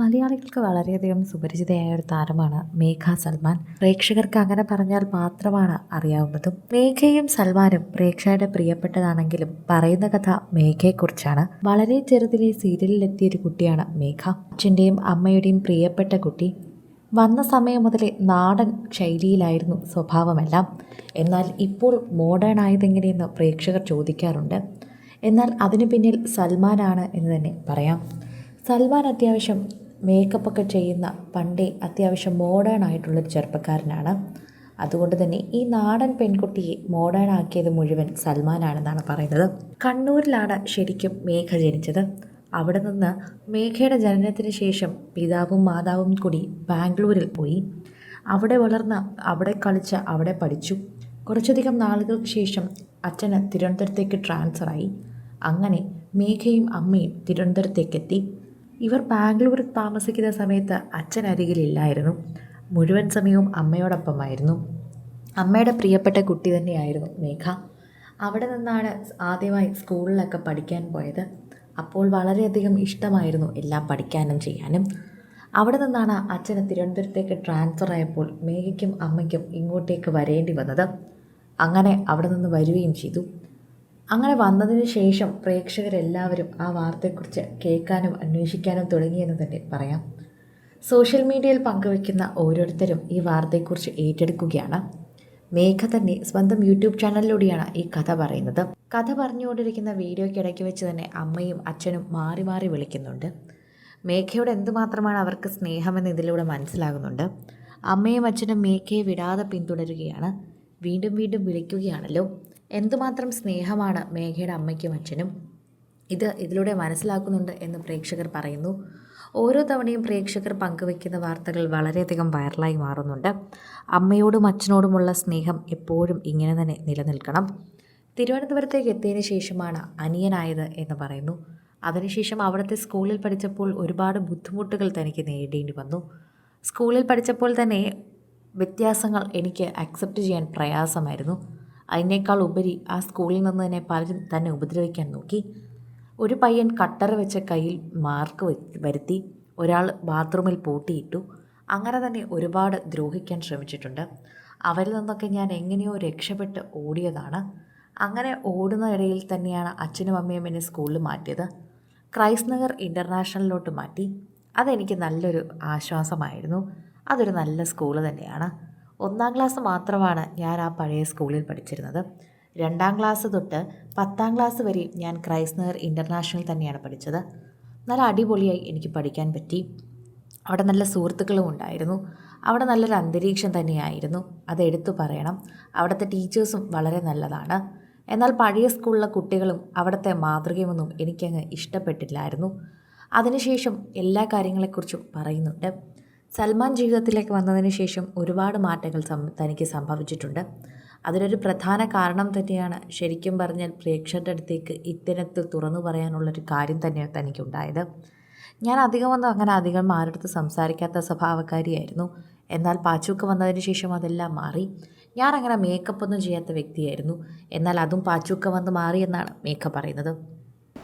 മലയാളികൾക്ക് വളരെയധികം സുപരിചിതയായ ഒരു താരമാണ് മേഘ സൽമാൻ. പ്രേക്ഷകർക്ക് അങ്ങനെ പറഞ്ഞാൽ മാത്രമാണ് അറിയാവുന്നതും. മേഘയും സൽമാനും പ്രേക്ഷകരുടെ പ്രിയപ്പെട്ടതാണെങ്കിലും പറയുന്ന കഥ മേഘയെക്കുറിച്ചാണ്. വളരെ ചെറുതിലെ സീരിയലിലെത്തിയ ഒരു കുട്ടിയാണ് മേഘ. അച്ഛന്റെയും അമ്മയുടെയും പ്രിയപ്പെട്ട കുട്ടി. വന്ന സമയം മുതലേ നാടൻ ശൈലിയിലായിരുന്നു സ്വഭാവമെല്ലാം. എന്നാൽ ഇപ്പോൾ മോഡേൺ ആയതെങ്ങനെയെന്ന് പ്രേക്ഷകർ ചോദിക്കാറുണ്ട്. എന്നാൽ അതിനു പിന്നിൽ സൽമാനാണ് എന്ന് തന്നെ പറയാം. സൽമാൻ അത്യാവശ്യം മേക്കപ്പ് ഒക്കെ ചെയ്യുന്ന പണ്ടേ അത്യാവശ്യം മോഡേൺ ആയിട്ടുള്ളൊരു ചെറുപ്പക്കാരനാണ്. അതുകൊണ്ട് തന്നെ ഈ നാടൻ പെൺകുട്ടിയെ മോഡേൺ ആക്കിയത് മുഴുവൻ സൽമാനാണെന്നാണ് പറയുന്നത്. കണ്ണൂരിലാണ് ശരിക്കും മേഘ ജനിച്ചത്. അവിടെ നിന്ന് മേഘയുടെ ജനനത്തിന് ശേഷം പിതാവും മാതാവും കൂടി ബാംഗ്ലൂരിൽ പോയി. അവിടെ വളർന്ന അവിടെ കളിച്ച അവിടെ പഠിച്ചു. കുറച്ചധികം നാളുകൾക്ക് ശേഷം അച്ഛന് തിരുവനന്തപുരത്തേക്ക് ട്രാൻസ്ഫറായി അങ്ങനെ മേഘയും അമ്മയും തിരുവനന്തപുരത്തേക്കെത്തി. ഇവർ ബാംഗ്ലൂരിൽ താമസിക്കുന്ന സമയത്ത് അച്ഛൻ അരികിലില്ലായിരുന്നു മുഴുവൻ സമയവും അമ്മയോടൊപ്പമായിരുന്നു. അമ്മയുടെ പ്രിയപ്പെട്ട കുട്ടി തന്നെയായിരുന്നു മേഘ. അവിടെ നിന്നാണ് ആദ്യമായി സ്കൂളിലൊക്കെ പഠിക്കാൻ പോയത്. അപ്പോൾ വളരെയധികം ഇഷ്ടമായിരുന്നു എല്ലാം പഠിക്കാനും ചെയ്യാനും. അവിടെ നിന്നാണ് അച്ഛന് തിരുവനന്തപുരത്തേക്ക് ട്രാൻസ്ഫർ ആയപ്പോൾ മേഘയ്ക്കും അമ്മയ്ക്കും ഇങ്ങോട്ടേക്ക് വരേണ്ടി വന്നത്. അങ്ങനെ അവിടെ നിന്ന് വരികയും ചെയ്തു. അങ്ങനെ വന്നതിന് ശേഷം പ്രേക്ഷകരെല്ലാവരും ആ വാർത്തയെക്കുറിച്ച് കേൾക്കാനും അന്വേഷിക്കാനും തുടങ്ങിയെന്ന് തന്നെ പറയാം. സോഷ്യൽ മീഡിയയിൽ പങ്കുവയ്ക്കുന്ന ഓരോരുത്തരും ഈ വാർത്തയെക്കുറിച്ച് ഏറ്റെടുക്കുകയാണ്. മേഘ തന്നെ സ്വന്തം യൂട്യൂബ് ചാനലിലൂടെയാണ് ഈ കഥ പറയുന്നത്. കഥ പറഞ്ഞുകൊണ്ടിരിക്കുന്ന വീഡിയോയ്ക്കിടയ്ക്ക് വെച്ച് തന്നെ അമ്മയും അച്ഛനും മാറി മാറി വിളിക്കുന്നുണ്ട്. മേഘയോട് എന്തുമാത്രമാണ് അവർക്ക് സ്നേഹമെന്ന് ഇതിലൂടെ മനസ്സിലാകുന്നുണ്ട്. അമ്മയും അച്ഛനും മേഘയെ വിടാതെ പിന്തുടരുകയാണ്. വീണ്ടും വീണ്ടും വിളിക്കുകയാണല്ലോ. എന്തുമാത്രം സ്നേഹമാണ് മേഘയുടെ അമ്മയ്ക്കും അച്ഛനും? ഇത് ഇതിലൂടെ മനസ്സിലാക്കുന്നുണ്ട് എന്ന് പ്രേക്ഷകർ പറയുന്നു. ഓരോ തവണയും പ്രേക്ഷകർ പങ്കുവെക്കുന്ന വാർത്തകൾ വളരെയധികം വൈറലായി മാറുന്നുണ്ട്. അമ്മയോടും അച്ഛനോടുമുള്ള സ്നേഹം എപ്പോഴും ഇങ്ങനെ തന്നെ നിലനിൽക്കണം. തിരുവനന്തപുരത്തേക്ക് എത്തിയതിന് ശേഷമാണ് അനിയനായത് എന്ന് പറയുന്നു. അതിനുശേഷം അവിടുത്തെ സ്കൂളിൽ പഠിച്ചപ്പോൾ ഒരുപാട് ബുദ്ധിമുട്ടുകൾ തനിക്ക് നേരിടേണ്ടി വന്നു. സ്കൂളിൽ പഠിച്ചപ്പോൾ തന്നെ വ്യത്യാസങ്ങൾ എനിക്ക് അക്സെപ്റ്റ് ചെയ്യാൻ പ്രയാസമായിരുന്നു. അതിനേക്കാൾ ഉപരി ആ സ്കൂളിൽ നിന്ന് തന്നെ പലരും തന്നെ ഉപദ്രവിക്കാൻ നോക്കി. ഒരു പയ്യൻ കട്ടർ വെച്ച കയ്യിൽ മാർക്ക് വരുത്തി ഒരാൾ ബാത്റൂമിൽ പൂട്ടിയിട്ടു. അങ്ങനെ തന്നെ ഒരുപാട് ദ്രോഹിക്കാൻ ശ്രമിച്ചിട്ടുണ്ട്. അവരിൽ നിന്നൊക്കെ ഞാൻ എങ്ങനെയോ രക്ഷപ്പെട്ട് ഓടിയതാണ്. അങ്ങനെ ഓടുന്ന ഇടയിൽ തന്നെയാണ് അച്ഛനും അമ്മയും എന്നെ സ്കൂളിൽ മാറ്റിയത്. ക്രൈസ്റ്റ് നഗർ ഇന്റർനാഷണലിലോട്ട് മാറ്റി. അതെനിക്ക് നല്ലൊരു ആശ്വാസമായിരുന്നു. അതൊരു നല്ല സ്കൂൾ തന്നെയാണ്. ഒന്നാം ക്ലാസ് മാത്രമാണ് ഞാൻ ആ പഴയ സ്കൂളിൽ പഠിച്ചിരുന്നത്. രണ്ടാം ക്ലാസ് തൊട്ട് പത്താം ക്ലാസ് വരെ ഞാൻ ക്രൈസ്നർ ഇന്റർനാഷണൽ തന്നെയാണ് പഠിച്ചത്. നല്ല അടിപൊളിയായി എനിക്ക് പഠിക്കാൻ പറ്റി. അവിടെ നല്ല സുഹൃത്തുക്കളും ഉണ്ടായിരുന്നു. അവിടെ നല്ലൊരു അന്തരീക്ഷം തന്നെയായിരുന്നു. അത് എടുത്തു പറയണം. അവിടുത്തെ ടീച്ചേഴ്സും വളരെ നല്ലതാണ്. എന്നാൽ പഴയ സ്കൂളിലെ കുട്ടികളും അവിടുത്തെ മാതൃകയൊന്നും എനിക്കങ്ങ് ഇഷ്ടപ്പെട്ടില്ലായിരുന്നു. അതിനുശേഷം എല്ലാ കാര്യങ്ങളെക്കുറിച്ചും പറയുന്നുണ്ട്. സൽമാൻ ജീവിതത്തിലേക്ക് വന്നതിന് ശേഷം ഒരുപാട് മാറ്റങ്ങൾ തനിക്ക് സംഭവിച്ചിട്ടുണ്ട്. അതിനൊരു പ്രധാന കാരണം തന്നെയാണ് ശരിക്കും പറഞ്ഞാൽ പ്രേക്ഷകരുടെ അടുത്തേക്ക് ഇത്തരത്തിൽ തുറന്നു പറയാനുള്ളൊരു കാര്യം തന്നെയാണ് തനിക്കുണ്ടായത്. ഞാൻ അധികം വന്നു അങ്ങനെ അധികം ആരുടെ സംസാരിക്കാത്ത സ്വഭാവക്കാരിയായിരുന്നു. എന്നാൽ പാച്ചുക്ക് വന്നതിന് ശേഷം അതെല്ലാം മാറി. ഞാൻ അങ്ങനെ മേക്കപ്പ് ഒന്നും ചെയ്യാത്ത വ്യക്തിയായിരുന്നു. എന്നാൽ അതും പാച്ചുക്ക വന്ന് മാറി എന്നാണ് മേക്കപ്പ് പറയുന്നത്.